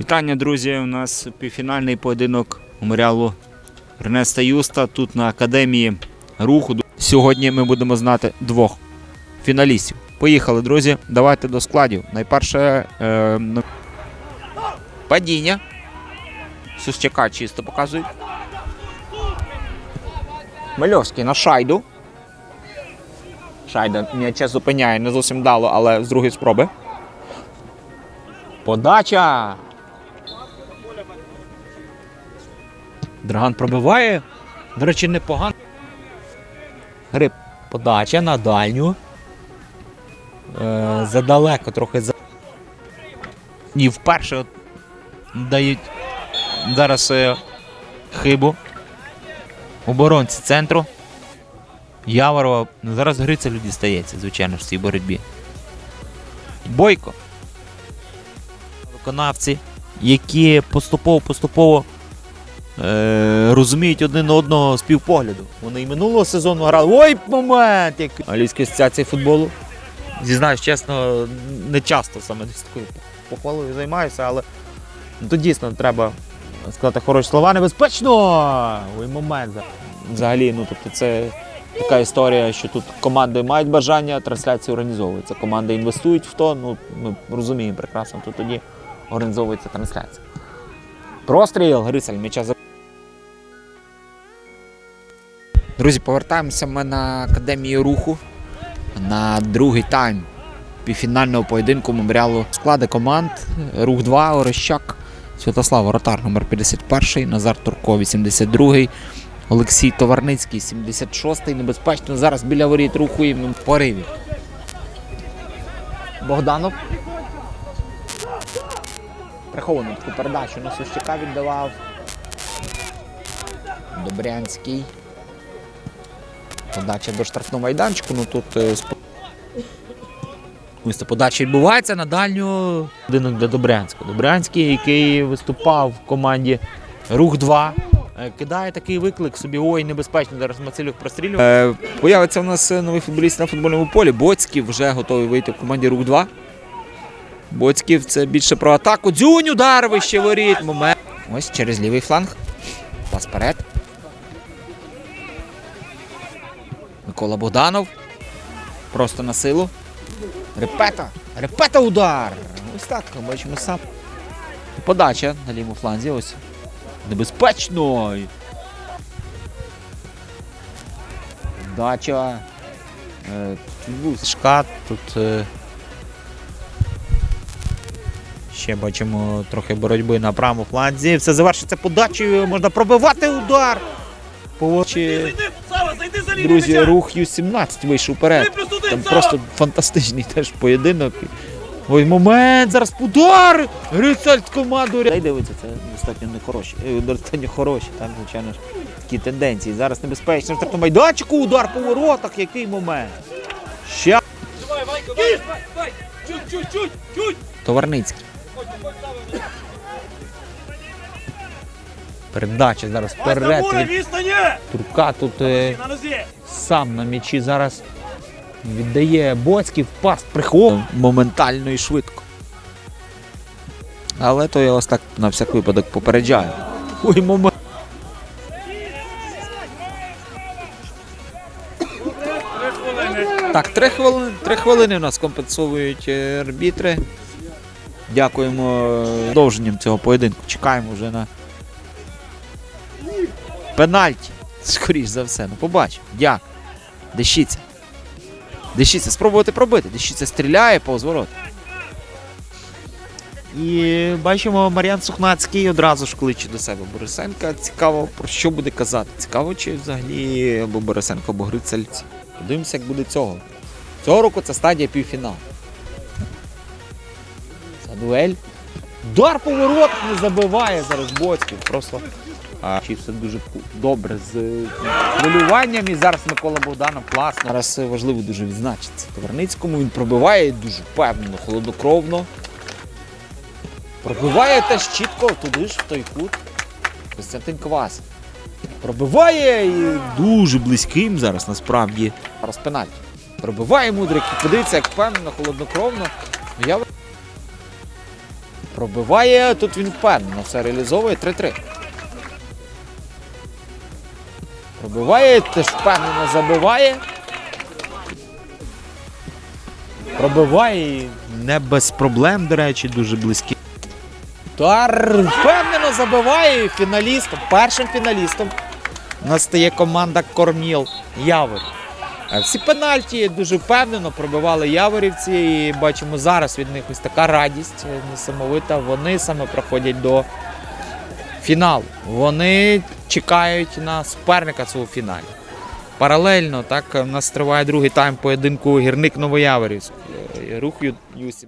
Вітання, друзі! У нас півфінальний поєдинок меморіалу Ернеста Юста тут на академії руху. Сьогодні ми будемо знати двох фіналістів. Поїхали, друзі. Давайте до складів. Найперше е, падіння. Сущака чисто показують. Мальовський на шайду. Шайда м'яча зупиняє, не зовсім вдало, але з другої спроби. Подача. Драган пробиває. До речі, непогано. Гриб. Подача на дальню. Е, задалеко трохи за. І вперше дають зараз е, хибу. Оборонці центру. Яворова. Зараз Грицелю дістається, звичайно в цій боротьбі. Бойко. Виконавці, які поступово-поступово розуміють один одного з півпогляду. Вони і минулого сезону грали. Ой, момент! Як... Алійська асоціація футболу. Зізнаюсь, чесно, не часто саме десь такою похвалою займаюся, але ну, тут дійсно треба сказати хороші слова. Небезпечно! Ой, момент. Взагалі, ну тобто це така історія, що тут команди мають бажання, трансляції організовуються. Команди інвестують в то, ну ми розуміємо прекрасно, то тоді організовується трансляція. Простріл, Грисель, м'яча за. Друзі, повертаємося ми на академію руху на другий тайм півфінального поєдинку меморіалу склади команд. Рух 2, Орещак, Святослав Воротар, номер 51, Назар Турко, 82, Олексій Товарницький, 76-й. Небезпечно. Зараз біля воріт руху і в пориві. Богданов. Приховану таку передачу на Сущака віддавав. Добрянський. Подача до штрафного майданчику. Ну тут е, сп- подача відбувається на дальню будинок для Добрянського. Добрянський, який виступав в команді Рух 2. е, Кидає такий виклик собі, ой, небезпечно, зараз Мацелюк прострілює. Е, появиться у нас новий футболіст на футбольному полі. Боцьків вже готовий вийти в команді Рух 2. Боцьків це більше про атаку. Дзюнь, удар, вище воріт. Момент. Ось через лівий фланг. Пас вперед. Микола Богданов. Просто на силу. Репета. Репета удар. Ось так, бачимо сам. Подача на лівому фланзі. Ось. Небезпечно. Подача. Е, тут був Шкат, тут. Е, ще бачимо трохи боротьби на правому фланзі. Все завершиться подачею. Можна пробивати удар. Повочі. Друзі, рух Ю-17 вийшов вперед. Там просто фантастичний теж поєдинок. Ой, момент, зараз удар! Грицаль з команду. Дай дивиться, це достатньо не хороші. е, Достатньо хороші, там, звичайно ж, такі тенденції. Зараз небезпечно. В майданчику удар по воротах, який момент. Ще Давай, Вайко, Вай, Вай, Вай. Чуть, чуть, чуть, чуть. Товарницький. Передача зараз вперед від. Турка. Тут е, На нозі. сам на м'ячі зараз віддає Боцьків, пас приховує моментально і швидко. Але то я вас так на всяк випадок попереджаю. Ой, момент. Так, три хвилини, три хвилини у нас компенсовують е, арбітри. Дякуємо е, продовженням цього поєдинку. Чекаємо вже на пенальті. Скоріш за все. Ну побачимо. Дякую. Дещіться. Дещіться, спробувати пробити. Дещіться стріляє повз ворот. І бачимо, Мар'ян Сухнацький одразу ж кличе до себе Борисенка. Цікаво, про що буде казати. Цікаво, чи взагалі або Борисенко, або Грицель. Подивимося, як буде цього. Цього року це стадія півфіналу. Це дуель. Удар по не забиває зараз Боцьків. Просто а, все дуже добре з хвилюванням. І зараз Микола Богданов класно. Зараз важливо дуже відзначитися. Товарницькому він пробиває дуже впевнено, холоднокровно. Пробиває теж чітко туди ж, в той кут. Костянтин Квас. Пробиває і дуже близьким зараз насправді. Зараз пенальті. Пробиває мудрик. Подивіться, як впевнено, холоднокровно. Ну, Я Пробиває, тут він впевнено все реалізовує 3-3. Пробиває, теж впевнено забиває. Пробиває не без проблем, до речі, дуже близькі. Удар впевнено забиває фіналістом. Першим фіналістом у нас стає команда Корміл Явор. Всі пенальті дуже впевнено пробивали яворівці. І бачимо зараз від них ось така радість е, несамовита. Вони саме проходять до фіналу. Вони чекають на суперника цього фіналі. Паралельно так у нас триває другий тайм поєдинку гірник Новояворівськ. Е, Рух Ю- Ю-17.